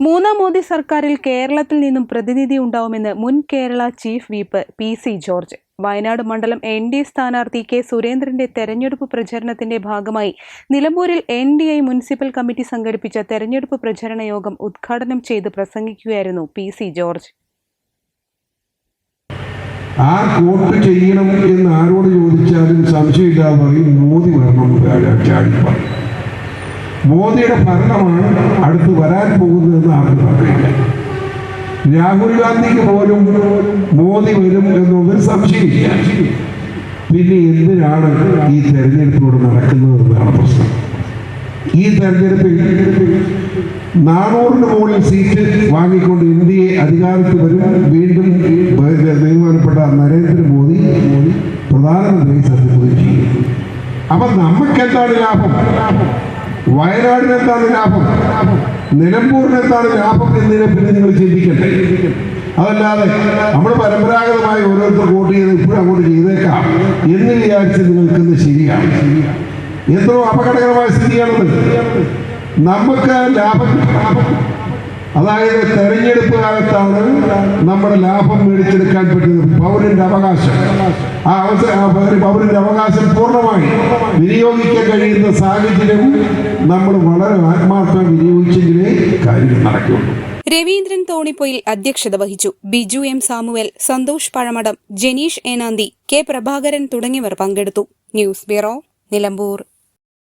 മൂന്നാം മോദി സർക്കാരിൽ കേരളത്തിൽ നിന്നും പ്രതിനിധി ഉണ്ടാവുമെന്ന് മുൻ Kerala chief whip P C George. Wayanad മണ്ഡലം എൻ ഡി എ സ്ഥാനാർത്ഥി കെ സുരേന്ദ്രന്റെ തെരഞ്ഞെടുപ്പ് പ്രചരണത്തിന്റെ ഭാഗമായി നിലമ്പൂരിൽ N D I municipal committee സംഘടിപ്പിച്ച തെരഞ്ഞെടുപ്പ് പ്രചരണ യോഗം ഉദ്ഘാടനം ചെയ്ത് പ്രസംഗിക്കുകയായിരുന്നു പി സി ജോർജ്. ആർ വോട്ട് ചെയ്യണം എന്ന് ആരോട് ചോദിച്ചാലും സംശയമില്ലാതെ മോദി വരണം മോദിയുടെ ഭരണമാണ് അടുത്ത് വരാൻ പോകുന്നതെന്ന് ആർക്കും അറിയില്ല. രാഹുൽ ഗാന്ധിക്ക് പോലും മോദി വരും എന്നൊന്നും സംശയമില്ല. പിന്നെ എന്തിനാണ് ഈ തെരഞ്ഞെടുപ്പിലൂടെ നടക്കുന്നതെന്നാണ് പ്രശ്നം. ഈ തെരഞ്ഞെടുപ്പിൽ നാനൂറിന് മുകളിൽ സീറ്റ് വാങ്ങിക്കൊണ്ട് ഇന്ത്യയെ അധികാരത്തിൽ വരും. വീണ്ടും ബഹുമാനപ്പെട്ട നരേന്ദ്രമോദി പ്രധാനമന്ത്രി സത്യപ്രതിജ്ഞ ചെയ്യും. അപ്പൊ നമുക്ക് എന്താണ് ലാഭം? വയനാടിന് എന്താണ് ലാഭം? നിലമ്പൂരിനെത്താണ് ലാഭം എന്നതിനെ പറ്റി നിങ്ങൾ ചിന്തിക്കട്ടെ. അതല്ലാതെ നമ്മൾ പരമ്പരാഗതമായി ഓരോരുത്തർ വോട്ട് ചെയ്ത് ഇപ്പോഴും അങ്ങോട്ട് ചെയ്തേക്കാം എന്ന് വിചാരിച്ച് നിൽക്കുന്നത് ശരിയാണ്? എത്രയോ അപകടകരമായ സ്ഥിതിയാണത്. നമുക്ക് ലാഭം അതായത് തെരഞ്ഞെടുപ്പ് കാലത്താണ് നമ്മുടെ ലാഭം മേടിച്ചെടുക്കാൻ പറ്റുന്നത് പൗരന്റെ അവകാശം. ആ അവസരം പൗരന്റെ അവകാശം പൂർണമായി വിനിയോഗിക്കാൻ കഴിയുന്ന സാഹചര്യം നമ്മൾ വളരെ ആത്മാർത്ഥം വിനിയോഗിച്ചെങ്കിലേ കാര്യങ്ങൾ നടക്കുള്ളൂ രവീന്ദ്രൻ തോണിപ്പൊയിൽ അധ്യക്ഷത വഹിച്ചു. Biju M Samuel Santhosh Pazhamadam Janeesh Enanthi K Prabhakaran തുടങ്ങിയവർ പങ്കെടുത്തു. News bureau Nilambur.